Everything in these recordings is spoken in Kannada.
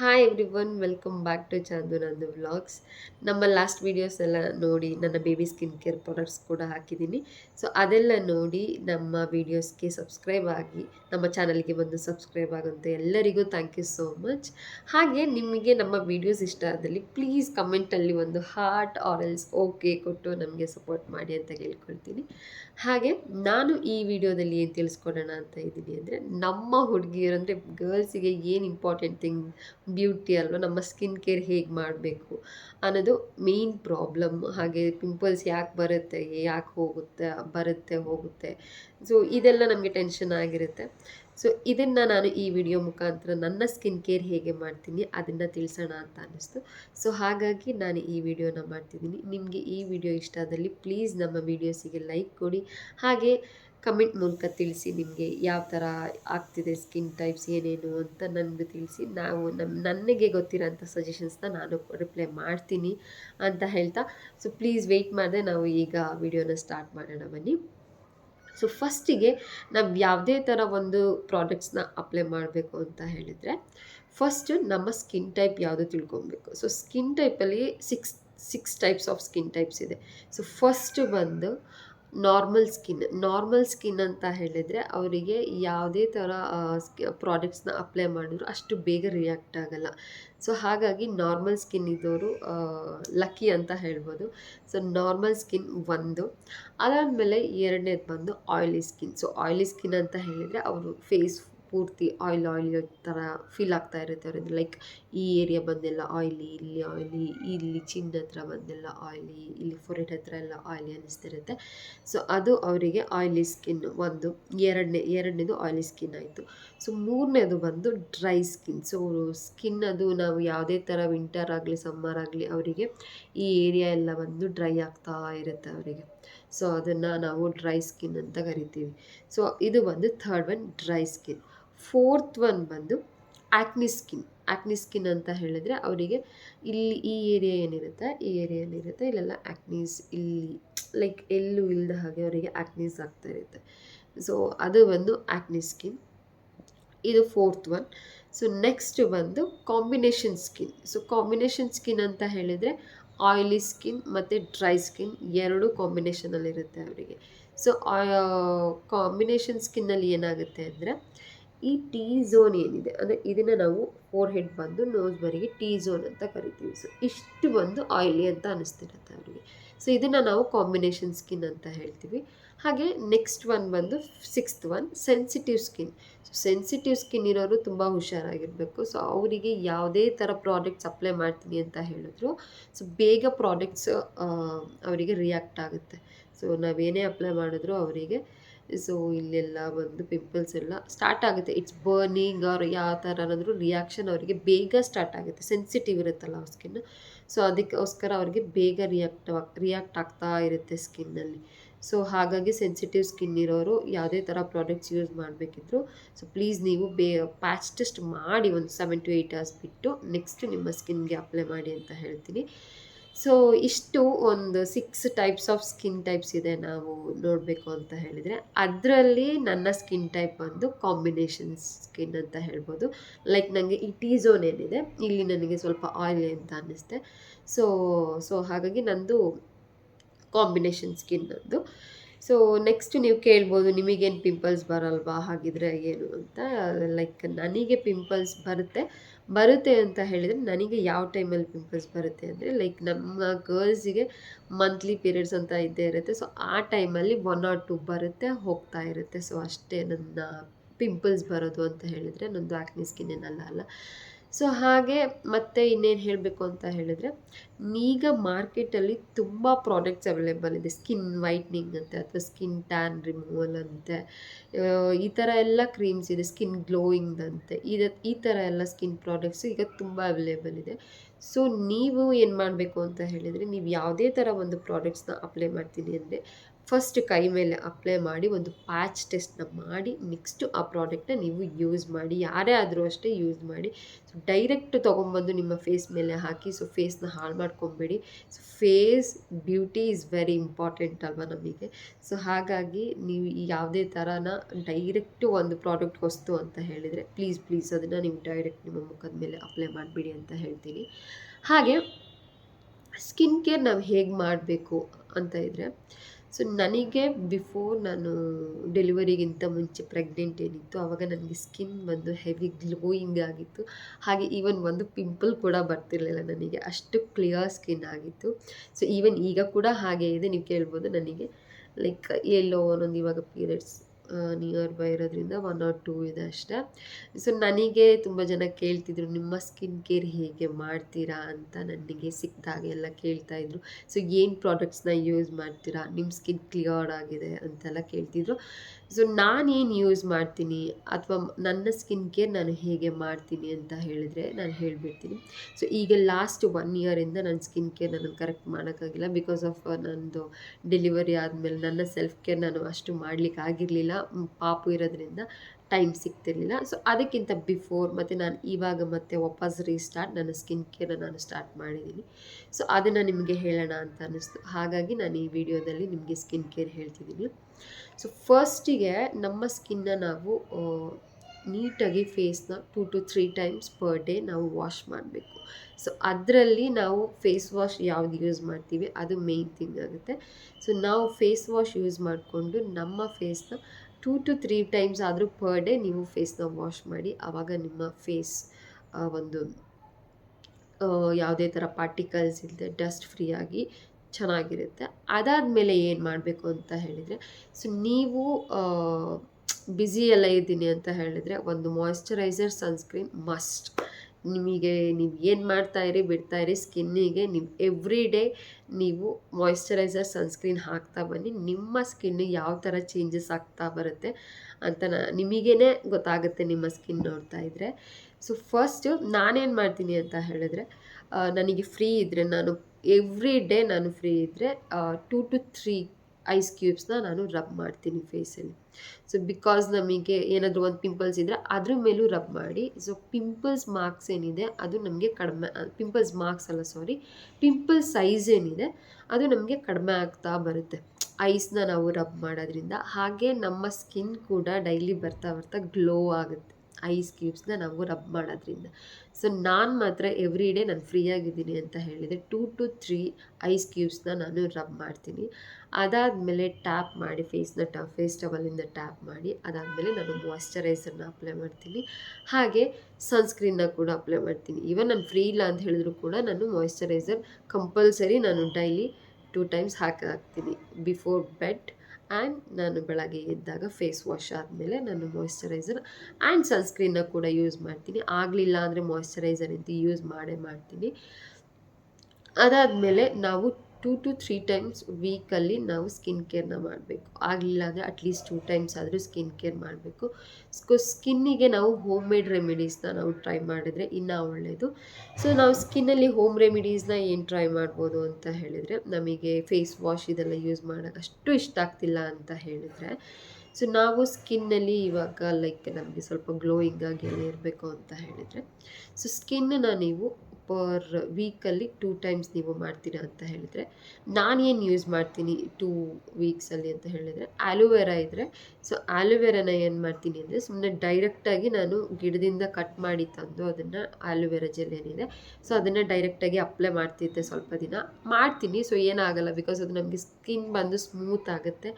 Hi everyone welcome back to Chandu Nandu vlogs ನಮ್ಮ ಲಾಸ್ಟ್ ವೀಡಿಯೋಸ್ ಎಲ್ಲ ನೋಡಿ ನನ್ನ ಬೇಬಿ ಸ್ಕಿನ್ ಕೇರ್ ಪ್ರಾಡಕ್ಟ್ಸ್ ಕೂಡ ಹಾಕಿದ್ದೀನಿ. ಸೊ ಅದೆಲ್ಲ ನೋಡಿ ನಮ್ಮ ವೀಡಿಯೋಸ್ಗೆ ಸಬ್ಸ್ಕ್ರೈಬ್ ಆಗಿ, ನಮ್ಮ ಚಾನಲ್ಗೆ ಬಂದು ಸಬ್ಸ್ಕ್ರೈಬ್ ಆಗುವಂಥ ಎಲ್ಲರಿಗೂ ಥ್ಯಾಂಕ್ ಯು ಸೋ ಮಚ್ ಹಾಗೆ ನಿಮಗೆ ನಮ್ಮ ವೀಡಿಯೋಸ್ ಇಷ್ಟ ಆದಲ್ಲಿ ಪ್ಲೀಸ್ ಕಮೆಂಟಲ್ಲಿ ಒಂದು ಹಾರ್ಟ್ ಆರೆಲ್ಸ್ ಓಕೆ ಕೊಟ್ಟು ನಮಗೆ ಸಪೋರ್ಟ್ ಮಾಡಿ ಅಂತ ಕೇಳ್ಕೊಳ್ತೀನಿ ಹಾಗೆ ನಾನು ಈ ವಿಡಿಯೋದಲ್ಲಿ ಏನು ತಿಳಿಸ್ಕೊಡೋಣ ಅಂತ ಇದ್ದೀನಿ ಅಂದರೆ ನಮ್ಮ ಹುಡುಗಿಯರು ಅಂದರೆ ಗರ್ಲ್ಸಿಗೆ ಏನು ಇಂಪಾರ್ಟೆಂಟ್ ಥಿಂಗ್ ಬ್ಯೂಟಿ ಅಲ್ವಾ, ನಮ್ಮ ಸ್ಕಿನ್ ಕೇರ್ ಹೇಗೆ ಮಾಡಬೇಕು ಅನ್ನೋದು ಮೇಯ್ನ್ ಪ್ರಾಬ್ಲಮ್ ಹಾಗೆ ಪಿಂಪಲ್ಸ್ ಯಾಕೆ ಬರುತ್ತೆ, ಯಾಕೆ ಹೋಗುತ್ತೆ, ಬರುತ್ತೆ, ಹೋಗುತ್ತೆ. ಸೊ ಇದೆಲ್ಲ ನಮಗೆ ಟೆನ್ಷನ್ ಆಗಿರುತ್ತೆ. ಸೊ ಇದನ್ನು ನಾನು ಈ ವಿಡಿಯೋ ಮುಖಾಂತರ ನನ್ನ ಸ್ಕಿನ್ ಕೇರ್ ಹೇಗೆ ಮಾಡ್ತೀನಿ ಅದನ್ನು ತಿಳಿಸೋಣ ಅಂತ ಅನ್ನಿಸ್ತು. ಸೊ ಹಾಗಾಗಿ ನಾನು ಈ ವಿಡಿಯೋನ ಮಾಡ್ತಿದ್ದೀನಿ. ನಿಮಗೆ ಈ ವಿಡಿಯೋ ಇಷ್ಟ ಆದಲ್ಲಿ ಪ್ಲೀಸ್ ನಮ್ಮ ವೀಡಿಯೋಸಿಗೆ ಲೈಕ್ ಕೊಡಿ. ಹಾಗೆ ಕಮೆಂಟ್ ಮೂಲಕ ತಿಳಿಸಿ ನಿಮಗೆ ಯಾವ ಥರ ಆಗ್ತಿದೆ ಸ್ಕಿನ್ ಟೈಪ್ಸ್ ಏನೇನು ಅಂತ ನನಗೆ ತಿಳಿಸಿ. ನಾವು ನಮ್ಮ ನನಗೆ ಗೊತ್ತಿರೋಂಥ ಸಜೆಷನ್ಸ್ನ ನಾನು ರಿಪ್ಲೈ ಮಾಡ್ತೀನಿ ಅಂತ ಹೇಳ್ತಾ. ಸೊ ಪ್ಲೀಸ್ ವೆಯ್ಟ್ ಮಾಡಿದೆ ನಾವು ಈಗ ವಿಡಿಯೋನ ಸ್ಟಾರ್ಟ್ ಮಾಡೋಣ ಬನ್ನಿ. ಸೊ ಫಸ್ಟಿಗೆ ನಾವು ಯಾವುದೇ ಥರ ಒಂದು ಪ್ರಾಡಕ್ಟ್ಸ್ನ ಅಪ್ಲೈ ಮಾಡಬೇಕು ಅಂತ ಹೇಳಿದರೆ ಫಸ್ಟು ನಮ್ಮ ಸ್ಕಿನ್ ಟೈಪ್ ಯಾವುದು ತಿಳ್ಕೊಬೇಕು. ಸೊ ಸ್ಕಿನ್ ಟೈಪಲ್ಲಿ six six types of skin types ಇದೆ. ಸೊ ಫಸ್ಟ್ ಬಂದು ನಾರ್ಮಲ್ ಸ್ಕಿನ್ ನಾರ್ಮಲ್ ಸ್ಕಿನ್ ಅಂತ ಹೇಳಿದರೆ ಅವರಿಗೆ ಯಾವುದೇ ಥರ ಪ್ರಾಡಕ್ಟ್ಸ್ನ ಅಪ್ಲೈ ಮಾಡಿದ್ರು ಅಷ್ಟು ಬೇಗ ರಿಯಾಕ್ಟ್ ಆಗಲ್ಲ. ಸೊ ಹಾಗಾಗಿ ನಾರ್ಮಲ್ ಸ್ಕಿನ್ ಇದ್ದವರು ಲಕ್ಕಿ ಅಂತ ಹೇಳ್ಬೋದು. ಸೊ ನಾರ್ಮಲ್ ಸ್ಕಿನ್ ಒಂದು. ಅದಾದಮೇಲೆ ಎರಡನೇದು ಬಂದು oily skin. So oily skin ಅಂತ ಹೇಳಿದರೆ ಅವರು ಫೇಸ್ ಪೂರ್ತಿ ಆಯಿಲ್ ಆಯಿಲ್ ಥರ ಫೀಲ್ ಆಗ್ತಾ ಇರುತ್ತೆ ಅವ್ರದ್ದು. ಲೈಕ್ ಈ ಏರಿಯಾ ಬಂದೆಲ್ಲ ಆಯಿಲಿ ಇಲ್ಲಿ ಆಯಿಲಿ ಇಲ್ಲಿ ಚಿನ್ನ ಹತ್ರ ಬಂದೆಲ್ಲ ಆಯಿಲಿ ಇಲ್ಲಿ ಫೊರೆಟ್ ಹತ್ರ ಎಲ್ಲ ಆಯಿಲಿ ಅನ್ನಿಸ್ತಿರುತ್ತೆ ಸೊ ಅದು ಅವರಿಗೆ ಆಯಿಲಿ ಸ್ಕಿನ್ ಒಂದು, ಎರಡನೇ, ಎರಡನೇದು ಆಯಿಲಿ ಸ್ಕಿನ್ ಆಯಿತು. ಸೊ ಮೂರನೇದು ಬಂದು ಡ್ರೈ ಸ್ಕಿನ್ ಸೊ ಸ್ಕಿನ್ ಅದು ನಾವು ಯಾವುದೇ ಥರ ವಿಂಟರ್ ಆಗಲಿ ಸಮ್ಮರ್ ಆಗಲಿ ಅವರಿಗೆ ಈ ಏರಿಯಾ ಎಲ್ಲ ಬಂದು ಡ್ರೈ ಆಗ್ತಾ ಇರುತ್ತೆ ಅವರಿಗೆ. ಸೊ ಅದನ್ನು ನಾವು ಡ್ರೈ ಸ್ಕಿನ್ ಅಂತ ಕರಿತೀವಿ. ಸೊ ಇದು ಬಂದು third one dry skin fourth one ಬಂದು ಆಕ್ನಿ ಸ್ಕಿನ್. ಆಕ್ನಿ ಸ್ಕಿನ್ ಅಂತ ಹೇಳಿದ್ರೆ ಅವರಿಗೆ ಇಲ್ಲಿ ಈ ಏರಿಯಾ ಏನಿರುತ್ತೆ, ಈ ಏರಿಯಾಲಿರುತ್ತೆ ಇಲ್ಲೆಲ್ಲ ಆಕ್ನೀಸ್ ಇಲ್ಲಿ, ಲೈಕ್ ಎಲ್ಲೂ ಇಲ್ಲದ ಹಾಗೆ ಅವರಿಗೆ ಆಕ್ನೀಸ್ ಆಗ್ತಾ ಇರುತ್ತೆ. ಸೊ ಅದು ಬಂದು ಆಕ್ನಿ ಸ್ಕಿನ್. ಇದು ಫೋರ್ತ್ ಒನ್. ಸೊ ನೆಕ್ಸ್ಟ್ ಬಂದು combination skin. So combination skin ಅಂತ ಹೇಳಿದರೆ ಆಯಿಲಿ ಸ್ಕಿನ್ ಮತ್ತು ಡ್ರೈ ಸ್ಕಿನ್ ಎರಡು ಕಾಂಬಿನೇಷನಲ್ಲಿರುತ್ತೆ ಅವರಿಗೆ. ಸೊ ಕಾಂಬಿನೇಷನ್ ಸ್ಕಿನ್ನಲ್ಲಿ ಏನಾಗುತ್ತೆ ಅಂದರೆ ಈ ಟಿ ಝೋನ್ ಏನಿದೆ, ಅಂದರೆ ಇದನ್ನು ನಾವು ಫೋರ್ ಹೆಡ್ ಬಂದು ನೋಸ್ ಬರಿಗೆ ಟೀ ಝೋನ್ ಅಂತ ಕರಿತೀವಿ. ಸೊ ಇಷ್ಟು ಬಂದು ಆಯಿಲಿ ಅಂತ ಅನ್ನಿಸ್ತಿರುತ್ತೆ ಅವರಿಗೆ. ಸೊ ಇದನ್ನು ನಾವು ಕಾಂಬಿನೇಷನ್ ಸ್ಕಿನ್ ಅಂತ ಹೇಳ್ತೀವಿ. ಹಾಗೆ ನೆಕ್ಸ್ಟ್ ಒನ್ ಬಂದು sixth one sensitive skin so sensitive skin ಇರೋರು ತುಂಬ ಹುಷಾರಾಗಿರಬೇಕು. ಸೊ ಅವರಿಗೆ ಯಾವುದೇ ಥರ ಪ್ರಾಡಕ್ಟ್ಸ್ ಅಪ್ಲೈ ಮಾಡ್ತೀನಿ ಅಂತ ಹೇಳಿದ್ರು ಸೊ ಬೇಗ ಪ್ರಾಡಕ್ಟ್ಸ್ ಅವರಿಗೆ ರಿಯಾಕ್ಟ್ ಆಗುತ್ತೆ. ಸೊ ನಾವೇನೇ ಅಪ್ಲೈ ಮಾಡಿದ್ರು ಅವರಿಗೆ ಸೊ ಇಲ್ಲೆಲ್ಲ ಬಂದು ಪಿಂಪಲ್ಸ್ ಎಲ್ಲ ಸ್ಟಾರ್ಟ್ ಆಗುತ್ತೆ. ಇಟ್ಸ್ ಬರ್ನಿಂಗ್ ಅವ್ರು ಯಾವ ಥರ ಅನ್ನೋದ್ರು ರಿಯಾಕ್ಷನ್ ಅವರಿಗೆ ಬೇಗ ಸ್ಟಾರ್ಟ್ ಆಗುತ್ತೆ. ಸೆನ್ಸಿಟಿವ್ ಇರುತ್ತಲ್ಲ ಅವ್ರ ಸ್ಕಿನ್ ಸೊ ಅದಕ್ಕೋಸ್ಕರ ಅವ್ರಿಗೆ ಬೇಗ ರಿಯಾಕ್ಟ್ ರಿಯಾಕ್ಟ್ ಆಗ್ತಾ ಇರುತ್ತೆ ಸ್ಕಿನ್ನಲ್ಲಿ ಸೊ ಹಾಗಾಗಿ ಸೆನ್ಸಿಟಿವ್ ಸ್ಕಿನ್ ಇರೋರು ಯಾವುದೇ ಥರ ಪ್ರಾಡಕ್ಟ್ಸ್ ಯೂಸ್ ಮಾಡಬೇಕಿದ್ರು ಸೊ ಪ್ಲೀಸ್ ನೀವು ಬೇ ಪ್ಯಾಚ್ ಟೆಸ್ಟ್ ಮಾಡಿ ಒಂದು ಸೆವೆನ್ ಟು ಏಯ್ಟ್ ಅವರ್ಸ್ ಬಿಟ್ಟು ನೆಕ್ಸ್ಟ್ ನಿಮ್ಮ ಸ್ಕಿನ್ಗೆ ಅಪ್ಲೈ ಮಾಡಿ ಅಂತ ಹೇಳ್ತೀನಿ. ಸೊ ಇಷ್ಟು ಒಂದು six types of skin types ಇದೆ ನಾವು ನೋಡಬೇಕು ಅಂತ ಹೇಳಿದರೆ. ಅದರಲ್ಲಿ ನನ್ನ ಸ್ಕಿನ್ ಟೈಪ್ ಬಂದು ಕಾಂಬಿನೇಷನ್ ಸ್ಕಿನ್ ಅಂತ ಹೇಳ್ಬೋದು. ಲೈಕ್ ನನಗೆ ಈ ಟಿ ಝೋನ್ ಏನಿದೆ, ಇಲ್ಲಿ ನನಗೆ ಸ್ವಲ್ಪ ಆಯಿಲಿ ಅಂತ ಅನ್ನಿಸ್ತೆ. ಸೊ ಸೊ ಹಾಗಾಗಿ ನಂದು ಕಾಂಬಿನೇಷನ್ ಸ್ಕಿನ್ ನಂದು. ಸೊ ನೆಕ್ಸ್ಟ್ ನೀವು ಕೇಳ್ಬೋದು ನಿಮಗೇನು ಪಿಂಪಲ್ಸ್ ಬರಲ್ವಾ, ಹಾಗಿದ್ರೆ ಏನು ಅಂತ. ಲೈಕ್ ನನಗೆ ಪಿಂಪಲ್ಸ್ ಬರುತ್ತೆ. ಬರುತ್ತೆ ಅಂತ ಹೇಳಿದರೆ ನನಗೆ ಯಾವ ಟೈಮಲ್ಲಿ ಪಿಂಪಲ್ಸ್ ಬರುತ್ತೆ ಅಂದರೆ ಲೈಕ್ ನಮ್ಮ ಗರ್ಲ್ಸಿಗೆ ಮಂತ್ಲಿ ಪೀರಿಯಡ್ಸ್ ಅಂತ ಇದ್ದೇ ಇರುತ್ತೆ. ಸೊ ಆ ಟೈಮಲ್ಲಿ ಒನ್ ಆರ್ ಟು ಬರುತ್ತೆ, ಹೋಗ್ತಾ ಇರುತ್ತೆ. ಸೊ ಅಷ್ಟೇ ನನ್ನ ಪಿಂಪಲ್ಸ್ ಬರೋದು ಅಂತ ಹೇಳಿದರೆ ನಂದು ಆ್ಯಕ್ನಿ ಸ್ಕಿನ್ ಏನಲ್ಲ ಅಲ್ಲ. ಸೊ ಹಾಗೆ ಮತ್ತೆ ಇನ್ನೇನು ಹೇಳಬೇಕು ಅಂತ ಹೇಳಿದರೆ, ಈಗ ಮಾರ್ಕೆಟಲ್ಲಿ ತುಂಬ ಪ್ರಾಡಕ್ಟ್ಸ್ ಅವೈಲೇಬಲ್ ಇದೆ. ಸ್ಕಿನ್ ವೈಟ್ನಿಂಗ್ ಅಂತೆ ಅಥವಾ ಸ್ಕಿನ್ ಟ್ಯಾನ್ ರಿಮೂವಲ್ ಅಂತೆ ಈ ಥರ ಎಲ್ಲ ಕ್ರೀಮ್ಸ್ ಇದೆ. ಸ್ಕಿನ್ ಗ್ಲೋಯಿಂಗ್ ಅಂತೆ, ಇದು, ಈ ಥರ ಎಲ್ಲ ಸ್ಕಿನ್ ಪ್ರಾಡಕ್ಟ್ಸು ಈಗ ತುಂಬ ಅವೈಲೇಬಲ್ ಇದೆ. ಸೊ ನೀವು ಏನು ಮಾಡಬೇಕು ಅಂತ ಹೇಳಿದರೆ, ನೀವು ಯಾವುದೇ ಥರ ಒಂದು ಪ್ರಾಡಕ್ಟ್ಸ್ನ ಅಪ್ಲೈ ಮಾಡ್ತೀನಿ ಅಂದರೆ ಫಸ್ಟ್ ಕೈ ಮೇಲೆ ಅಪ್ಲೈ ಮಾಡಿ ಒಂದು ಪ್ಯಾಚ್ ಟೆಸ್ಟ್ನ ಮಾಡಿ ನೆಕ್ಸ್ಟು ಆ ಪ್ರಾಡಕ್ಟನ್ನ ನೀವು ಯೂಸ್ ಮಾಡಿ, ಯಾರೇ ಆದರೂ ಅಷ್ಟೇ ಯೂಸ್ ಮಾಡಿ. ಸೊ ಡೈರೆಕ್ಟ್ ತೊಗೊಂಬಂದು ನಿಮ್ಮ ಫೇಸ್ ಮೇಲೆ ಹಾಕಿ ಸೊ ಫೇಸ್ನ ಹಾಳು ಮಾಡ್ಕೊಬೇಡಿ. So face beauty is very important ಅಲ್ವಾ ನಮಗೆ? ಸೊ ಹಾಗಾಗಿ ನೀವು ಯಾವುದೇ ಥರನ ಡೈರೆಕ್ಟು ಒಂದು ಪ್ರಾಡಕ್ಟ್ ಹೊಸ್ತು ಅಂತ ಹೇಳಿದರೆ ಪ್ಲೀಸ್ ಪ್ಲೀಸ್ ಅದನ್ನು ನೀವು ಡೈರೆಕ್ಟ್ ನಿಮ್ಮ ಮುಖದ ಮೇಲೆ ಅಪ್ಲೈ ಮಾಡಿಬಿಡಿ ಅಂತ ಹೇಳ್ತೀನಿ. ಹಾಗೆ ಸ್ಕಿನ್ ಕೇರ್ ನಾವು ಹೇಗೆ ಮಾಡಬೇಕು ಅಂತ ಇದ್ದರೆ ಸೊ ನನಗೆ ಬಿಫೋರ್ ನಾನು ಡೆಲಿವರಿಗಿಂತ ಮುಂಚೆ ಪ್ರೆಗ್ನೆಂಟ್ ಏನಿತ್ತು ಆವಾಗ ನನಗೆ ಸ್ಕಿನ್ ಬಂದು ಹೆವಿ ಗ್ಲೋಯಿಂಗ್ ಆಗಿತ್ತು. ಹಾಗೆ ಈವನ್ ಒಂದು ಪಿಂಪಲ್ ಕೂಡ ಬರ್ತಿರಲಿಲ್ಲ ನನಗೆ. ಅಷ್ಟು ಕ್ಲಿಯರ್ ಸ್ಕಿನ್ ಆಗಿತ್ತು. ಸೊ ಈವನ್ ಈಗ ಕೂಡ ಹಾಗೆ ಇದೆ. ನೀವು ಕೇಳ್ಬೋದು ನನಗೆ. ಲೈಕ್ ಎಲ್ಲೋ ಒಂದೊಂದು ಇವಾಗ ಪೀರಿಯಡ್ಸ್ ನಿಯರ್ ಬೈ ಇರೋದ್ರಿಂದ ಒನ್ ಆರ್ ಟೂ ಇದೆ ಅಷ್ಟೇ. ಸೊ ನನಗೆ ತುಂಬ ಜನ ಕೇಳ್ತಿದ್ರು, ನಿಮ್ಮ ಸ್ಕಿನ್ ಕೇರ್ ಹೇಗೆ ಮಾಡ್ತೀರಾ ಅಂತ ನನಗೆ ಸಿಕ್ಕಿದಾಗ ಎಲ್ಲ ಕೇಳ್ತಾಯಿದ್ರು ಸೊ ಏನು ಪ್ರಾಡಕ್ಟ್ಸ್ನ ಯೂಸ್ ಮಾಡ್ತೀರಾ? ನಿಮ್ಮ ಸ್ಕಿನ್ ಕ್ಲಿಯರ್ ಆಗಿದೆ ಅಂತೆಲ್ಲ ಕೇಳ್ತಿದ್ರು. ಸೊ ನಾನೇನು ಯೂಸ್ ಮಾಡ್ತೀನಿ ಅಥವಾ ನನ್ನ ಸ್ಕಿನ್ ಕೇರ್ ನಾನು ಹೇಗೆ ಮಾಡ್ತೀನಿ ಅಂತ ಹೇಳಿದರೆ ನಾನು ಹೇಳಿಬಿಡ್ತೀನಿ. ಸೊ ಈಗ ಲಾಸ್ಟ್ ಒನ್ ಇಯರಿಂದ ನನ್ನ ಸ್ಕಿನ್ ಕೇರ್ ನಾನು ಕರೆಕ್ಟ್ ಮಾಡೋಕ್ಕಾಗಿಲ್ಲ ಬಿಕಾಸ್ ಆಫ್ ನನ್ನದು ಡೆಲಿವರಿ ಆದಮೇಲೆ ನನ್ನ ಸೆಲ್ಫ್ ಕೇರ್ ನಾನು ಅಷ್ಟು ಮಾಡಲಿಕ್ಕೆ ಆಗಿರಲಿಲ್ಲ. ಪಾಪು ಇರೋದ್ರಿಂದ ಟೈಮ್ ಸಿಗ್ತಿರ್ಲಿಲ್ಲ. ಸೊ ಅದಕ್ಕಿಂತ ಬಿಫೋರ್ ಮತ್ತು ನಾನು ಇವಾಗ ಮತ್ತೆ ವಾಪಸ್ ರೀಸ್ಟಾರ್ಟ್ ನನ್ನ ಸ್ಕಿನ್ ಕೇರ್ನ ನಾನು ಸ್ಟಾರ್ಟ್ ಮಾಡಿದ್ದೀನಿ. ಸೊ ಅದನ್ನು ನಿಮಗೆ ಹೇಳೋಣ ಅಂತ ಅನ್ನಿಸ್ತು. ಹಾಗಾಗಿ ನಾನು ಈ ವಿಡಿಯೋದಲ್ಲಿ ನಿಮಗೆ ಸ್ಕಿನ್ ಕೇರ್ ಹೇಳ್ತಿದ್ದೀನಿ. ಸೊ ಫಸ್ಟಿಗೆ ನಮ್ಮ ಸ್ಕಿನ್ನ ನಾವು ನೀಟಾಗಿ ಫೇಸ್ನ two to three times per day ನಾವು ವಾಶ್ ಮಾಡಬೇಕು. ಸೊ ಅದರಲ್ಲಿ ನಾವು ಫೇಸ್ ವಾಶ್ ಯಾವ್ದು ಯೂಸ್ ಮಾಡ್ತೀವಿ, ಅದು ಮೇಯ್ನ್ ಥಿಂಗ್ ಆಗುತ್ತೆ. ಸೊ ನಾವು ಫೇಸ್ ವಾಶ್ ಯೂಸ್ ಮಾಡಿಕೊಂಡು ನಮ್ಮ ಫೇಸ್ನ ಟೂ ಟು ತ್ರೀ ಟೈಮ್ಸ್ ಆದರೂ ಪರ್ ಡೇ ನೀವು ಫೇಸ್ನ ವಾಶ್ ಮಾಡಿ, ಆವಾಗ ನಿಮ್ಮ ಫೇಸ್ ಒಂದು ಯಾವುದೇ ಥರ ಪಾರ್ಟಿಕಲ್ಸ್ ಇಲ್ಲದೆ ಡಸ್ಟ್ ಫ್ರೀ ಆಗಿ ಚೆನ್ನಾಗಿರುತ್ತೆ. ಅದಾದಮೇಲೆ ಏನು ಮಾಡಬೇಕು ಅಂತ ಹೇಳಿದರೆ, ಸೊ ನೀವು ಬ್ಯುಸಿ ಎಲ್ಲ ಇದ್ದೀನಿ ಅಂತ ಹೇಳಿದರೆ ಒಂದು ಮಾಯ್ಶ್ಚರೈಸರ್ ಸನ್ಸ್ಕ್ರೀನ್ ಮಸ್ಟ್ ನಿಮಗೆ ನೀವು ಏನು ಮಾಡ್ತಾಯಿರಿ ಬಿಡ್ತಾಯಿರಿ ಸ್ಕಿನ್ನಿಗೆ ನೀವು ಎವ್ರಿ ಡೇ ನೀವು ಮಾಯ್ಶ್ಚರೈಸರ್ ಸನ್ಸ್ಕ್ರೀನ್ ಹಾಕ್ತಾ ಬನ್ನಿ. ನಿಮ್ಮ ಸ್ಕಿನ್ ಯಾವ ಥರ ಚೇಂಜಸ್ ಆಗ್ತಾ ಬರುತ್ತೆ ಅಂತ ನಾ ನಿಮಗೇ ಗೊತ್ತಾಗುತ್ತೆ ನಿಮ್ಮ ಸ್ಕಿನ್ ನೋಡ್ತಾ ಇದ್ದರೆ ಸೊ ಫಸ್ಟು ನಾನೇನು ಮಾಡ್ತೀನಿ ಅಂತ ಹೇಳಿದ್ರೆ ನನಗೆ ಫ್ರೀ ಇದ್ದರೆ ನಾನು ಎವ್ರಿ ಡೇ ನಾನು ಫ್ರೀ ಇದ್ದರೆ ಟೂ ಟು ತ್ರೀ ಐಸ್ ಕ್ಯೂಬ್ಸ್ನ ನಾನು ರಬ್ ಮಾಡ್ತೀನಿ ಫೇಸಲ್ಲಿ ಸೊ ಬಿಕಾಸ್ ನಮಗೆ ಏನಾದರೂ ಒಂದು ಪಿಂಪಲ್ಸ್ ಇದ್ದರೆ ಅದ್ರ ಮೇಲೂ ರಬ್ ಮಾಡಿ. ಸೊ ಪಿಂಪಲ್ಸ್ ಮಾರ್ಕ್ಸ್ ಏನಿದೆ, ಅದು ನಮಗೆ ಕಡಿಮೆ ಪಿಂಪಲ್ಸ್ ಮಾರ್ಕ್ಸ್ ಅಲ್ಲ ಸಾರಿ ಪಿಂಪಲ್ಸ್ ಸೈಜ್ ಏನಿದೆ, ಅದು ನಮಗೆ ಕಡಿಮೆ ಆಗ್ತಾ ಬರುತ್ತೆ. ಐಸ್ನ ನಾವು ರಬ್ ಮಾಡೋದ್ರಿಂದ. ಹಾಗೆ ನಮ್ಮ ಸ್ಕಿನ್ ಕೂಡ ಡೈಲಿ ಬರ್ತಾ ಬರ್ತಾ ಗ್ಲೋ ಆಗುತ್ತೆ. ಐಸ್ ಕ್ಯೂಬ್ಸ್ನ ನಾವು ರಬ್ ಮಾಡೋದ್ರಿಂದ. ಸೊ ನಾನು ಮಾತ್ರ ಎವ್ರಿ ಡೇ ನಾನು ಫ್ರೀ ಆಗಿದ್ದೀನಿ ಅಂತ ಹೇಳಿದೆ ಟೂ ಟು ತ್ರೀ ಐಸ್ ಕ್ಯೂಬ್ಸ್ನ ನಾನು ರಬ್ ಮಾಡ್ತೀನಿ. ಅದಾದಮೇಲೆ ಟ್ಯಾಪ್ ಮಾಡಿ ಫೇಸ್ನ ಟ ಫೇಸ್ ಟವಲಿಂದ ಟ್ಯಾಪ್ ಮಾಡಿ, ಅದಾದಮೇಲೆ ನಾನು ಮಾಯಶ್ಚರೈಸರ್ನ ಅಪ್ಲೈ ಮಾಡ್ತೀನಿ. ಹಾಗೆ ಸನ್ಸ್ಕ್ರೀನ್ನ ಕೂಡ ಅಪ್ಲೈ ಮಾಡ್ತೀನಿ. ಈವನ್ ನಾನು ಫ್ರೀ ಇಲ್ಲ ಅಂತ ಹೇಳಿದ್ರು ಕೂಡ ನಾನು ಮಾಯಶ್ಚರೈಸರ್ ಕಂಪಲ್ಸರಿ ನಾನು ಡೈಲಿ ಟೂ ಟೈಮ್ಸ್ ಹಾಕಿ ಹಾಕ್ತೀನಿ. ಬಿಫೋರ್ ಬೆಡ್ ಆ್ಯಂಡ್ ನಾನು ಬೆಳಗ್ಗೆ ಎದ್ದಾಗ ಫೇಸ್ ವಾಶ್ ಆದಮೇಲೆ ನಾನು ಮಾಯಿಶ್ಚರೈಸರ್ ಆ್ಯಂಡ್ ಸನ್ಸ್ಕ್ರೀನ್ನ ಕೂಡ ಯೂಸ್ ಮಾಡ್ತೀನಿ. ಆಗಲಿಲ್ಲ ಅಂದರೆ ಮಾಯಿಶ್ಚರೈಸರ್ ಅಂತ ಯೂಸ್ ಮಾಡೇ ಮಾಡ್ತೀನಿ. ಅದಾದಮೇಲೆ ನಾವು ಟೂ ಟು ತ್ರೀ ಟೈಮ್ಸ್ ವೀಕಲ್ಲಿ ನಾವು ಸ್ಕಿನ್ ಕೇರ್ನ ಮಾಡಬೇಕು. ಆಗಲಿಲ್ಲ ಅಂದರೆ ಅಟ್ಲೀಸ್ಟ್ ಟೂ ಟೈಮ್ಸ್ ಆದರೂ ಸ್ಕಿನ್ ಕೇರ್ ಮಾಡಬೇಕು. ಸ್ಕೊ ಸ್ಕಿನ್ನಿಗೆ ನಾವು ಹೋಮ್ ಮೇಡ್ ರೆಮಿಡೀಸ್ನ ನಾವು ಟ್ರೈ ಮಾಡಿದರೆ ಇನ್ನೂ ಒಳ್ಳೆಯದು ಸೊ ನಾವು ಸ್ಕಿನ್ನಲ್ಲಿ ಹೋಮ್ ರೆಮಿಡೀಸ್ನ ಏನು ಟ್ರೈ ಮಾಡ್ಬೋದು ಅಂತ ಹೇಳಿದರೆ, ನಮಗೆ ಫೇಸ್ ವಾಶ್ ಇದೆಲ್ಲ ಯೂಸ್ ಮಾಡೋಕೆ ಅಷ್ಟು ಇಷ್ಟ ಆಗ್ತಿಲ್ಲ ಅಂತ ಹೇಳಿದರೆ ಸೊ ನಾವು ಸ್ಕಿನ್ನಲ್ಲಿ ಇವಾಗ ಲೈಕ್ ನಮಗೆ ಸ್ವಲ್ಪ ಗ್ಲೋಯಿಂಗ್ ಆಗಿ ಎಲ್ಲ ಇರಬೇಕು ಅಂತ ಹೇಳಿದರೆ ಸೊ ಸ್ಕಿನ್ನ ನೀವು ಪರ್ ವೀಕಲ್ಲಿ ಟೂ ಟೈಮ್ಸ್ ನೀವು ಮಾಡ್ತೀರಾ ಅಂತ ಹೇಳಿದರೆ ನಾನೇನು ಯೂಸ್ ಮಾಡ್ತೀನಿ ಟೂ ವೀಕ್ಸಲ್ಲಿ ಅಂತ ಹೇಳಿದರೆ, ಆಲೋವೆರಾ ಇದ್ದರೆ ಸೊ ಆಲೋವೆರಾನ ಏನು ಮಾಡ್ತೀನಿ ಅಂದರೆ ಸುಮ್ಮನೆ ಡೈರೆಕ್ಟಾಗಿ ನಾನು ಗಿಡದಿಂದ ಕಟ್ ಮಾಡಿ ತಂದು ಅದನ್ನು ಆಲೋವೆರಾ ಜೆಲ್ ಏನಿದೆ, ಸೊ ಅದನ್ನು ಡೈರೆಕ್ಟಾಗಿ ಅಪ್ಲೈ ಮಾಡ್ತಿದ್ದೆ ಸ್ವಲ್ಪ ದಿನ. ಮಾಡ್ತೀನಿ, ಸೊ ಏನಾಗಲ್ಲ ಬಿಕಾಸ್ ಅದು ನಮಗೆ ಸ್ಕಿನ್ ಬಂದು ಸ್ಮೂತ್ ಆಗುತ್ತೆ.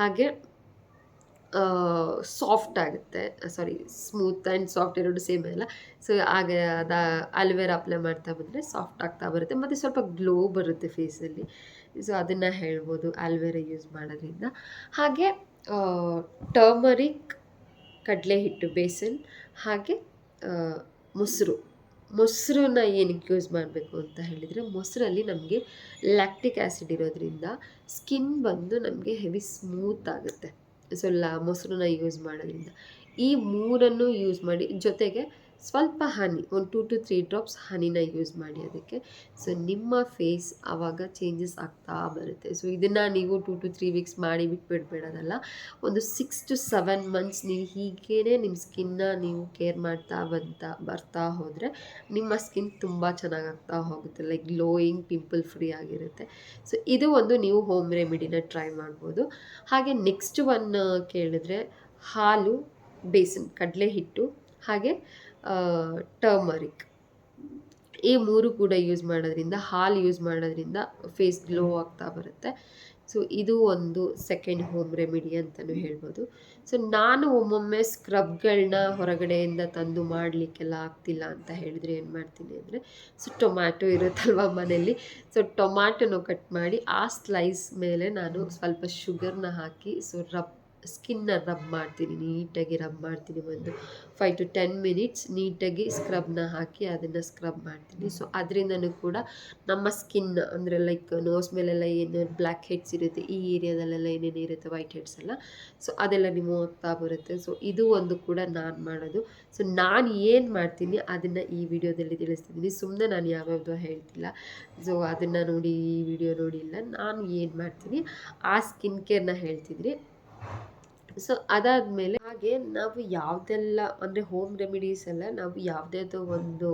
ಹಾಗೆ ಸಾಫ್ಟ್ ಆಗುತ್ತೆ. ಸಾರಿ ಸ್ಮೂತ್ ಆ್ಯಂಡ್ ಸಾಫ್ಟ್ ಎರಡು ಸೇಮ್ ಅಲ್ಲ? ಸೊ ಹಾಗೆ ಅದು ಅಲ್ವೇರಾ ಅಪ್ಲೈ ಮಾಡ್ತಾ ಬಂದರೆ ಸಾಫ್ಟ್ ಆಗ್ತಾ ಬರುತ್ತೆ. ಮತ್ತು ಸ್ವಲ್ಪ ಗ್ಲೋ ಬರುತ್ತೆ ಫೇಸಲ್ಲಿ ಸೊ ಅದನ್ನು ಹೇಳ್ಬೋದು ಆಲ್ವೇರಾ ಯೂಸ್ ಮಾಡೋದ್ರಿಂದ. ಹಾಗೆ ಟರ್ಮರಿಕ್ ಕಡಲೆ ಹಿಟ್ಟು ಬೇಸನ್, ಹಾಗೆ ಮೊಸರು. ಮೊಸರನ್ನ ಏನಕ್ಕೆ ಯೂಸ್ ಮಾಡಬೇಕು ಅಂತ ಹೇಳಿದರೆ, ಮೊಸರಲ್ಲಿ ನಮಗೆ ಲ್ಯಾಕ್ಟಿಕ್ ಆ್ಯಸಿಡ್ ಇರೋದ್ರಿಂದ ಸ್ಕಿನ್ ಬಂದು ನಮಗೆ ಹೆವಿ ಸ್ಮೂತ್ ಆಗುತ್ತೆ. ಸೊ ಲ ಮೊಸರನ್ನ ಯೂಸ್ ಮಾಡೋದ್ರಿಂದ. ಈ ಮೂರನ್ನು ಯೂಸ್ ಮಾಡಿ ಜೊತೆಗೆ ಸ್ವಲ್ಪ ಹನಿ ಒಂದು ಟೂ ಟು ತ್ರೀ ಡ್ರಾಪ್ಸ್ ಹನಿನ ಯೂಸ್ ಮಾಡಿ ಅದಕ್ಕೆ. ಸೊ ನಿಮ್ಮ ಫೇಸ್ ಆವಾಗ ಚೇಂಜಸ್ ಆಗ್ತಾ ಬರುತ್ತೆ. ಸೊ ಇದನ್ನು ನೀವು ಟೂ ಟು ತ್ರೀ ವೀಕ್ಸ್ ಮಾಡಿ ಬಿಟ್ಬಿಡ್ಬೇಡೋದಲ್ಲ ಒಂದು ಸಿಕ್ಸ್ ಟು ಸೆವೆನ್ ಮಂತ್ಸ್ ನೀವು ಹೀಗೇ ನಿಮ್ಮ ಸ್ಕಿನ್ನ ನೀವು ಕೇರ್ ಮಾಡ್ತಾ ಬಂತಾ, ಬರ್ತಾ ಹೋದರೆ ನಿಮ್ಮ ಸ್ಕಿನ್ ತುಂಬ ಚೆನ್ನಾಗಾಗ್ತಾ ಹೋಗುತ್ತೆ. ಲೈಕ್ ಗ್ಲೋಯಿಂಗ್ ಪಿಂಪಲ್ ಫ್ರೀ ಆಗಿರುತ್ತೆ. ಸೊ ಇದು ಒಂದು ನೀವು ಹೋಮ್ ರೆಮಿಡಿನ ಟ್ರೈ ಮಾಡ್ಬೋದು. ಹಾಗೆ ನೆಕ್ಸ್ಟ್ ಒನ್ ಕೇಳಿದ್ರೆ ಹಾಲು, ಬೇಸನ್ ಕಡಲೆ ಹಿಟ್ಟು ಹಾಗೆ ಟರ್ಮರಿಕ್ ಈ ಮೂರು ಕೂಡ ಯೂಸ್ ಮಾಡೋದ್ರಿಂದ, ಹಾಲು ಯೂಸ್ ಮಾಡೋದ್ರಿಂದ ಫೇಸ್ ಗ್ಲೋ ಆಗ್ತಾ ಬರುತ್ತೆ. ಸೊ ಇದು ಒಂದು ಸೆಕೆಂಡ್ ಹೋಮ್ ರೆಮಿಡಿ ಅಂತಲೂ ಹೇಳ್ಬೋದು. ಸೊ ನಾನು ಒಮ್ಮೊಮ್ಮೆ ಸ್ಕ್ರಬ್ಗಳನ್ನ ಹೊರಗಡೆಯಿಂದ ತಂದು ಮಾಡಲಿಕ್ಕೆಲ್ಲ ಆಗ್ತಿಲ್ಲ ಅಂತ ಹೇಳಿದರೆ ಏನು ಮಾಡ್ತೀನಿ ಅಂದರೆ ಸೊ ಟೊಮ್ಯಾಟೊ ಇರುತ್ತಲ್ವ ಮನೆಯಲ್ಲಿ ಸೊ ಟೊಮ್ಯಾಟೊನ ಕಟ್ ಮಾಡಿ ಆ ಸ್ಲೈಸ್ ಮೇಲೆ ನಾನು ಸ್ವಲ್ಪ ಶುಗರ್ನ ಹಾಕಿ ಸೊ ರಬ್ ಸ್ಕಿನ್ನ ರಬ್ ಮಾಡ್ತೀನಿ, ನೀಟಾಗಿ ರಬ್ ಮಾಡ್ತೀನಿ ಒಂದು ಫೈವ್ ಟು ಟೆನ್ ಮಿನಿಟ್ಸ್ ನೀಟಾಗಿ ಸ್ಕ್ರಬ್ನ ಹಾಕಿ ಅದನ್ನು ಸ್ಕ್ರಬ್ ಮಾಡ್ತೀನಿ. ಸೊ ಅದರಿಂದನೂ ಕೂಡ ನಮ್ಮ ಸ್ಕಿನ್ ಅಂದರೆ ಲೈಕ್ ನೋಸ್ ಮೇಲೆಲ್ಲ ಏನು ಬ್ಲ್ಯಾಕ್ ಹೆಡ್ಸ್ ಇರುತ್ತೆ, ಈ ಏರಿಯಾದಲ್ಲೆಲ್ಲ ಏನೇನು ಇರುತ್ತೆ ವೈಟ್ ಹೆಡ್ಸ್ ಎಲ್ಲ ಸೊ ಅದೆಲ್ಲ ರಿಮೂವ್ ಆಗ್ತಾ ಬರುತ್ತೆ. ಸೊ ಇದು ಒಂದು ಕೂಡ ನಾನು ಮಾಡೋದು. ಸೊ ನಾನು ಏನು ಮಾಡ್ತೀನಿ ಅದನ್ನು ಈ ವಿಡಿಯೋದಲ್ಲಿ ತಿಳಿಸ್ತಿದ್ದೀನಿ ಸುಮ್ಮನೆ ನಾನು ಯಾವ್ಯಾವುದೋ ಹೇಳ್ತಿಲ್ಲ. ಸೊ ಅದನ್ನು ನೋಡಿ ಈ ವಿಡಿಯೋ ನೋಡಿಲ್ಲ ನಾನು ಏನು ಮಾಡ್ತೀನಿ, ಆ ಸ್ಕಿನ್ ಕೇರ್ನ ಹೇಳ್ತಿದ್ರಿ. ಸೊ ಅದಾದಮೇಲೆ ಹಾಗೆ ನಾವು ಯಾವುದೆಲ್ಲ ಅಂದರೆ ಹೋಮ್ ರೆಮಿಡೀಸ್ ಎಲ್ಲ ನಾವು ಯಾವುದ್ಯಾವುದೋ ಒಂದು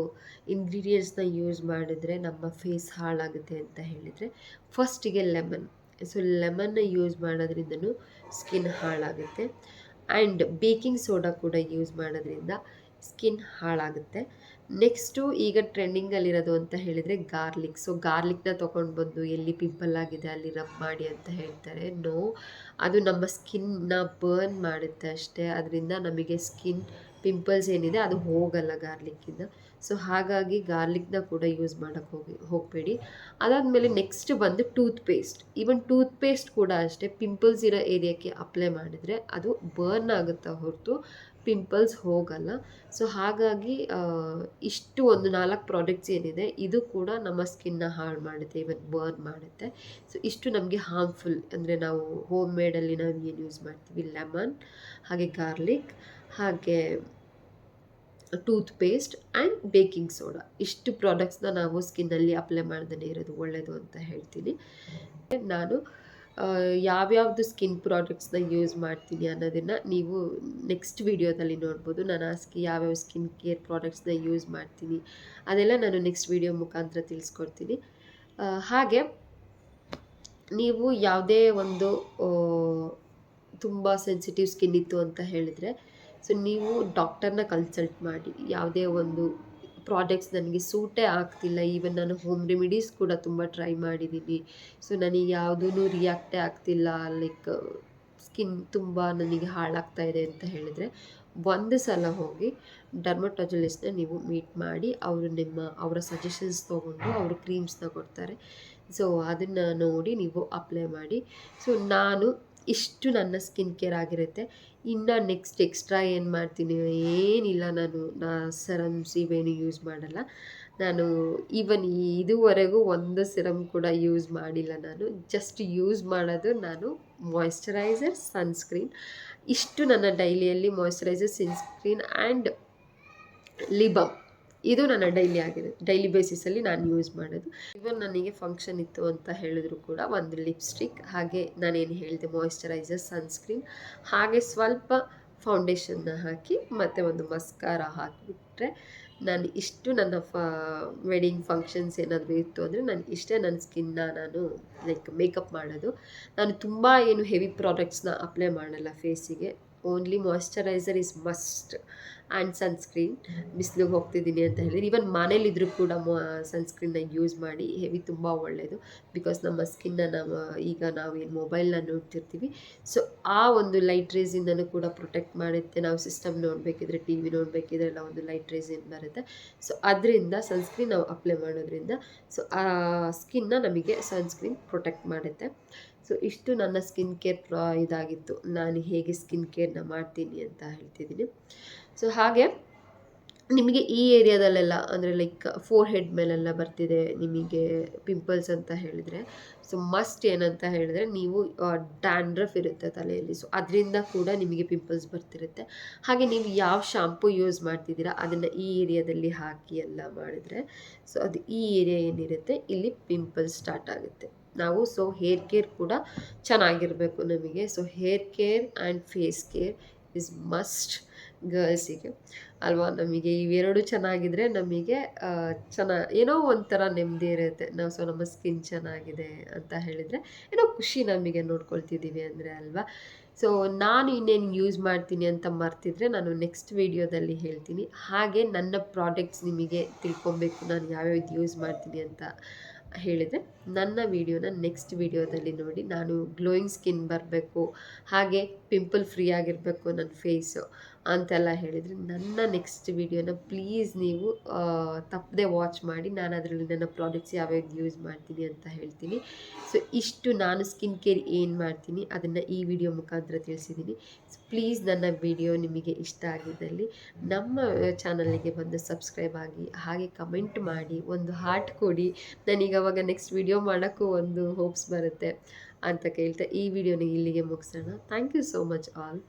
ಇಂಗ್ರೀಡಿಯೆಂಟ್ಸ್ನ ಯೂಸ್ ಮಾಡಿದ್ರೆ ನಮ್ಮ ಫೇಸ್ ಹಾಳಾಗುತ್ತೆ ಅಂತ ಹೇಳಿದರೆ ಫಸ್ಟಿಗೆ ಲೆಮನ್ ಸೊ ಲೆಮನ್ನ ಯೂಸ್ ಮಾಡೋದ್ರಿಂದನೂ ಸ್ಕಿನ್ ಹಾಳಾಗುತ್ತೆ. ಆ್ಯಂಡ್ ಬೇಕಿಂಗ್ ಸೋಡಾ ಕೂಡ ಯೂಸ್ ಮಾಡೋದ್ರಿಂದ ಸ್ಕಿನ್ ಹಾಳಾಗುತ್ತೆ. ನೆಕ್ಸ್ಟು ಈಗ ಟ್ರೆಂಡಿಂಗಲ್ಲಿರೋದು ಅಂತ ಹೇಳಿದರೆ ಗಾರ್ಲಿಕ್ ಸೊ ಗಾರ್ಲಿಕ್ನ ತೊಗೊಂಡು ಬಂದು ಎಲ್ಲಿ ಪಿಂಪಲ್ ಆಗಿದೆ, ಅಲ್ಲಿ ರಬ್ ಮಾಡಿ ಅಂತ ಹೇಳ್ತಾರೆ. ನೋ ಅದು ನಮ್ಮ ಸ್ಕಿನ್ನ ಬರ್ನ್ ಮಾಡುತ್ತೆ ಅಷ್ಟೇ. ಅದರಿಂದ ನಮಗೆ ಸ್ಕಿನ್ ಪಿಂಪಲ್ಸ್ ಏನಿದೆ, ಅದು ಹೋಗಲ್ಲ ಗಾರ್ಲಿಕ್ಕಿಂದ ಸೊ ಹಾಗಾಗಿ ಗಾರ್ಲಿಕ್ನ ಕೂಡ ಯೂಸ್ ಮಾಡೋಕ್ಕೆ ಹೋಗಿ, ಹೋಗಬೇಡಿ. ಅದಾದಮೇಲೆ ನೆಕ್ಸ್ಟ್ ಬಂದು toothpaste even toothpaste ಕೂಡ ಅಷ್ಟೇ ಪಿಂಪಲ್ಸ್ ಇರೋ ಏರಿಯಾಕ್ಕೆ ಅಪ್ಲೈ ಮಾಡಿದರೆ ಅದು ಬರ್ನ್ ಆಗುತ್ತಾ ಹೊರತು ಪಿಂಪಲ್ಸ್ ಹೋಗಲ್ಲ. ಸೊ ಹಾಗಾಗಿ ಇಷ್ಟು ಒಂದು ನಾಲ್ಕು ಪ್ರಾಡಕ್ಟ್ಸ್ ಏನಿದೆ, ಇದು ಕೂಡ ನಮ್ಮ ಸ್ಕಿನ್ನ ಹಾಳು ಮಾಡುತ್ತೆ ಇವನ್ ಬರ್ನ್ ಮಾಡುತ್ತೆ. ಸೊ ಇಷ್ಟು ನಮಗೆ ಹಾರ್ಮ್ಫುಲ್, ಅಂದರೆ ನಾವು ಹೋಮ್ ಮೇಡಲ್ಲಿ ನಾವು ಏನು ಯೂಸ್ ಮಾಡ್ತೀವಿ? ಲೆಮನ್, ಹಾಗೆ ಗಾರ್ಲಿಕ್, ಹಾಗೆ toothpaste and baking soda. ಇಷ್ಟು ಪ್ರಾಡಕ್ಟ್ಸ್ನ ನಾವು ಸ್ಕಿನ್ನಲ್ಲಿ ಅಪ್ಲೈ ಮಾಡ್ದೇ ಇರೋದು ಒಳ್ಳೆಯದು ಅಂತ ಹೇಳ್ತೀನಿ. ನಾನು ಯಾವ್ಯಾವುದು ಸ್ಕಿನ್ ಪ್ರಾಡಕ್ಟ್ಸ್ನ ಯೂಸ್ ಮಾಡ್ತೀನಿ ಅನ್ನೋದನ್ನು ನೀವು ನೆಕ್ಸ್ಟ್ ವೀಡಿಯೋದಲ್ಲಿ ನೋಡ್ಬೋದು. ನಾನು ಆ ಸ್ಕಿ ಯಾವ್ಯಾವ ಸ್ಕಿನ್ ಕೇರ್ ಪ್ರಾಡಕ್ಟ್ಸ್ನ ಯೂಸ್ ಮಾಡ್ತೀನಿ ಅದೆಲ್ಲ ನಾನು ನೆಕ್ಸ್ಟ್ ವೀಡಿಯೋ ಮುಖಾಂತರ ತಿಳಿಸ್ಕೊಡ್ತೀನಿ. ಹಾಗೆ ನೀವು ಯಾವುದೇ ಒಂದು ತುಂಬ ಸೆನ್ಸಿಟಿವ್ ಸ್ಕಿನ್ ಇತ್ತು ಅಂತ ಹೇಳಿದರೆ ಸೊ ನೀವು ಡಾಕ್ಟರ್ನ ಕನ್ಸಲ್ಟ್ ಮಾಡಿ. ಯಾವುದೇ ಒಂದು ಪ್ರಾಡಕ್ಟ್ಸ್ ನನಗೆ ಸೂಟೇ ಆಗ್ತಿಲ್ಲ. ಈವನ್ ನಾನು ಹೋಮ್ ರೆಮಿಡೀಸ್ ಕೂಡ ತುಂಬ ಟ್ರೈ ಮಾಡಿದ್ದೀನಿ. ಸೊ, ನನಗೆ ಯಾವುದೂ ರಿಯಾಕ್ಟೇ ಆಗ್ತಿಲ್ಲ. ಲೈಕ್, ಸ್ಕಿನ್ ತುಂಬ ನನಗೆ ಹಾಳಾಗ್ತಾ ಇದೆ ಅಂತ ಹೇಳಿದರೆ ಒಂದು ಸಲ ಹೋಗಿ ಡರ್ಮಟಾಲಜಿಸ್ಟ್ನ ನೀವು ಮೀಟ್ ಮಾಡಿ ಅವರು ನಿಮ್ಮ, ಅವರ ಸಜೆಷನ್ಸ್ ತೊಗೊಂಡು ಅವರು ಕ್ರೀಮ್ಸ್ನ ಕೊಡ್ತಾರೆ. ಸೊ, ಅದನ್ನು ನೋಡಿ ನೀವು ಅಪ್ಲೈ ಮಾಡಿ. ಸೊ, ನಾನು ಇಷ್ಟು ನನ್ನ ಸ್ಕಿನ್ ಕೇರ್ ಆಗಿರುತ್ತೆ. ಇನ್ನು ನೆಕ್ಸ್ಟ್ ಎಕ್ಸ್ಟ್ರಾ ಏನು ಮಾಡ್ತೀನಿ ಏನಿಲ್ಲ ನಾನು. ನಾ ಸರಮ್ಸ್ ಇವೇನು ಯೂಸ್ ಮಾಡಲ್ಲ. ನಾನು ಈವನ್ ಇದುವರೆಗೂ ಒಂದು ಸಿರಮ್ ಕೂಡ ಯೂಸ್ ಮಾಡಿಲ್ಲ ನಾನು. ಜಸ್ಟ್ ಯೂಸ್ ಮಾಡೋದು ನಾನು ಮಾಯ್ಶ್ಚರೈಸರ್ ಸನ್ಸ್ಕ್ರೀನ್ ಇಷ್ಟು ನನ್ನ ಡೈಲಿಯಲ್ಲಿ moisturiser sunscreen and lip balm ಇದು ನನ್ನ ಡೈಲಿ ಆಗಿದೆ. ಡೈಲಿ ಬೇಸಿಸಲ್ಲಿ ನಾನು ಯೂಸ್ ಮಾಡೋದು. ಇವನ್ ನನಗೆ ಫಂಕ್ಷನ್ ಇತ್ತು ಅಂತ ಹೇಳಿದ್ರು ಕೂಡ ಒಂದು ಲಿಪ್ಸ್ಟಿಕ್ ಹಾಗೆ ನಾನೇನು ಹೇಳಿದೆ ಮಾಯಿಶ್ಚರೈಸರ್ ಸನ್ಸ್ಕ್ರೀನ್ ಹಾಗೆ ಸ್ವಲ್ಪ ಫೌಂಡೇಶನ್ನ ಹಾಕಿ ಮತ್ತು ಒಂದು ಮಸ್ಕಾರ ಹಾಕಿಬಿಟ್ರೆ ನಾನು ಇಷ್ಟು ನನ್ನ ಫ ವೆಡ್ಡಿಂಗ್ ಫಂಕ್ಷನ್ಸ್ ಏನಾದರೂ ಇತ್ತು ಅಂದರೆ ನಾನು ಇಷ್ಟೇ ನನ್ನ ಸ್ಕಿನ್ನ ನಾನು ಲೈಕ್ ಮೇಕಪ್ ಮಾಡೋದು. ನಾನು ತುಂಬ ಏನು ಹೆವಿ ಪ್ರಾಡಕ್ಟ್ಸ್ನ ಅಪ್ಲೈ ಮಾಡಲ್ಲ ಫೇಸಿಗೆ only moisturiser is must and sunscreen ಬಿಸಿಲಿಗೆ ಹೋಗ್ತಿದ್ದೀನಿ ಅಂತ ಹೇಳಿದ್ರೆ ಈವನ್ ಮನೇಲಿದ್ದರೂ ಕೂಡ ಮೊ ಸನ್ಸ್ಕ್ರೀನ್ನ ಯೂಸ್ ಮಾಡಿ ಹೆವಿ ತುಂಬ ಒಳ್ಳೆಯದು ಬಿಕಾಸ್ ನಮ್ಮ ಸ್ಕಿನ್ನ ನಾವು ಈಗ ನಾವು ಏನು ಮೊಬೈಲ್ನ ನೋಡ್ತಿರ್ತೀವಿ. ಸೊ ಆ ಒಂದು ಲೈಟ್ ರೇಸಿಂದನೂ ಕೂಡ ಪ್ರೊಟೆಕ್ಟ್ ಮಾಡುತ್ತೆ. ನಾವು ಸಿಸ್ಟಮ್ ನೋಡಬೇಕಿದ್ರೆ ಟಿ ವಿ ನೋಡಬೇಕಿದ್ರೆ ಎಲ್ಲ ಒಂದು ಲೈಟ್ ರೇಸಿಂದ ಬರುತ್ತೆ. ಸೊ ಅದರಿಂದ ಸನ್ಸ್ಕ್ರೀನ್ ನಾವು ಅಪ್ಲೈ ಮಾಡೋದ್ರಿಂದ ಸೊ ಆ ಸ್ಕಿನ್ನ ನಮಗೆ ಸನ್ಸ್ಕ್ರೀನ್ ಪ್ರೊಟೆಕ್ಟ್ ಮಾಡುತ್ತೆ. ಸೊ ಇಷ್ಟು ನನ್ನ ಸ್ಕಿನ್ ಕೇರ್ ಪ್ರಾ ಇದಾಗಿತ್ತು. ನಾನು ಹೇಗೆ ಸ್ಕಿನ್ ಕೇರ್ನ ಮಾಡ್ತೀನಿ ಅಂತ ಹೇಳ್ತಿದ್ದೀನಿ. ಸೊ ಹಾಗೆ ನಿಮಗೆ ಈ ಏರಿಯಾದಲ್ಲೆಲ್ಲ ಅಂದರೆ ಲೈಕ್ ಫೋರ್ ಹೆಡ್ ಮೇಲೆಲ್ಲ ಬರ್ತಿದೆ, ನಿಮಗೆ ಪಿಂಪಲ್ಸ್ ಅಂತ ಹೇಳಿದರೆ. ಸೊ ಮಸ್ಟ್ ಏನಂತ ಹೇಳಿದ್ರೆ ನೀವು ಡ್ಯಾಂಡ್ರಫ್ ಇರುತ್ತೆ ತಲೆಯಲ್ಲಿ. ಸೊ ಅದರಿಂದ ಕೂಡ ನಿಮಗೆ ಪಿಂಪಲ್ಸ್ ಬರ್ತಿರುತ್ತೆ. ಹಾಗೆ ನೀವು ಯಾವ ಶಾಂಪು ಯೂಸ್ ಮಾಡ್ತಿದ್ದೀರಾ, ಅದನ್ನು ಈ ಏರಿಯಾದಲ್ಲಿ ಹಾಕಿ ಎಲ್ಲ ಮಾಡಿದರೆ. ಸೊ ಅದು ಈ ಏರಿಯಾ ಏನಿರುತ್ತೆ, ಇಲ್ಲಿ ಪಿಂಪಲ್ಸ್ ಸ್ಟಾರ್ಟ್ ಆಗುತ್ತೆ. ನಾವು ಸೊ ಹೇರ್ ಕೇರ್ ಕೂಡ ಚೆನ್ನಾಗಿರಬೇಕು ನಮಗೆ. So hair care and face care is must ಗರ್ಲ್ಸಿಗೆ ಅಲ್ವಾ? ನಮಗೆ ಇವೆರಡು ಚೆನ್ನಾಗಿದ್ರೆ ನಮಗೆ ಚೆನ್ನ, ಏನೋ ಒಂಥರ ನೆಮ್ಮದಿ ಇರುತ್ತೆ. ನಾವು ಸೊ ನಮ್ಮ ಸ್ಕಿನ್ ಚೆನ್ನಾಗಿದೆ ಅಂತ ಹೇಳಿದರೆ ಏನೋ ಖುಷಿ ನಮಗೆ ನೋಡ್ಕೊಳ್ತಿದ್ದೀವಿ ಅಂದರೆ ಅಲ್ವಾ? ಸೊ ನಾನು ಇನ್ನೇನು ಯೂಸ್ ಮಾಡ್ತೀನಿ ಅಂತ ಮರ್ತಿದ್ರೆ ನಾನು ನೆಕ್ಸ್ಟ್ ವೀಡಿಯೋದಲ್ಲಿ ಹೇಳ್ತೀನಿ. ಹಾಗೆ ನನ್ನ ಪ್ರಾಡಕ್ಟ್ಸ್ ನಿಮಗೆ ತಿಳ್ಕೊಬೇಕು. ನಾನು ಯಾವ್ಯಾವ್ದು ಯೂಸ್ ಮಾಡ್ತೀನಿ ಅಂತ. ಹೇಳಿದರೆ ನನ್ನ ವಿಡಿಯೋನ ನೆಕ್ಸ್ಟ್ ವಿಡಿಯೋದಲ್ಲಿ ನೋಡಿ, ನಾನು ಗ್ಲೋಯಿಂಗ್ ಸ್ಕಿನ್ ಬರಬೇಕು, ಹಾಗೆ ಪಿಂಪಲ್ ಫ್ರೀ ಆಗಿರಬೇಕು ನನ್ನ ಫೇಸು ಅಂತೆಲ್ಲ ಹೇಳಿದರೆ. ನನ್ನ ನೆಕ್ಸ್ಟ್ ವೀಡಿಯೋನ ಪ್ಲೀಸ್ ನೀವು ತಪ್ಪದೆ ವಾಚ್ ಮಾಡಿ, ನಾನು ಅದರಲ್ಲಿ ನನ್ನ ಪ್ರಾಡಕ್ಟ್ಸ್ ಯಾವ್ಯಾವ ಯೂಸ್ ಮಾಡ್ತೀನಿ ಅಂತ ಹೇಳ್ತೀನಿ. ಸೊ ಇಷ್ಟು ನಾನು ಸ್ಕಿನ್ ಕೇರ್ ಏನು ಮಾಡ್ತೀನಿ, ಅದನ್ನು ಈ ವಿಡಿಯೋ ಮುಖಾಂತರ ತಿಳಿಸಿದ್ದೀನಿ. ಸೊ ಪ್ಲೀಸ್ ನನ್ನ ವಿಡಿಯೋ ನಿಮಗೆ ಇಷ್ಟ ಆಗಿದ್ದಲ್ಲಿ, ನಮ್ಮ ಚಾನಲ್ಗೆ ಬಂದು ಸಬ್ಸ್ಕ್ರೈಬ್ ಆಗಿ, ಹಾಗೆ ಕಮೆಂಟ್ ಮಾಡಿ, ಒಂದು ಹಾರ್ಟ್ ಕೊಡಿ. ನನಗೆ ಅವಾಗ ನೆಕ್ಸ್ಟ್ ವಿಡಿಯೋ ಮಾಡೋಕ್ಕೂ ಒಂದು ಹೋಪ್ಸ್ ಬರುತ್ತೆ ಅಂತ ಕೇಳ್ತಾ ಈ ವಿಡಿಯೋನ ಇಲ್ಲಿಗೆ ಮುಗಿಸೋಣ. Thank you so much all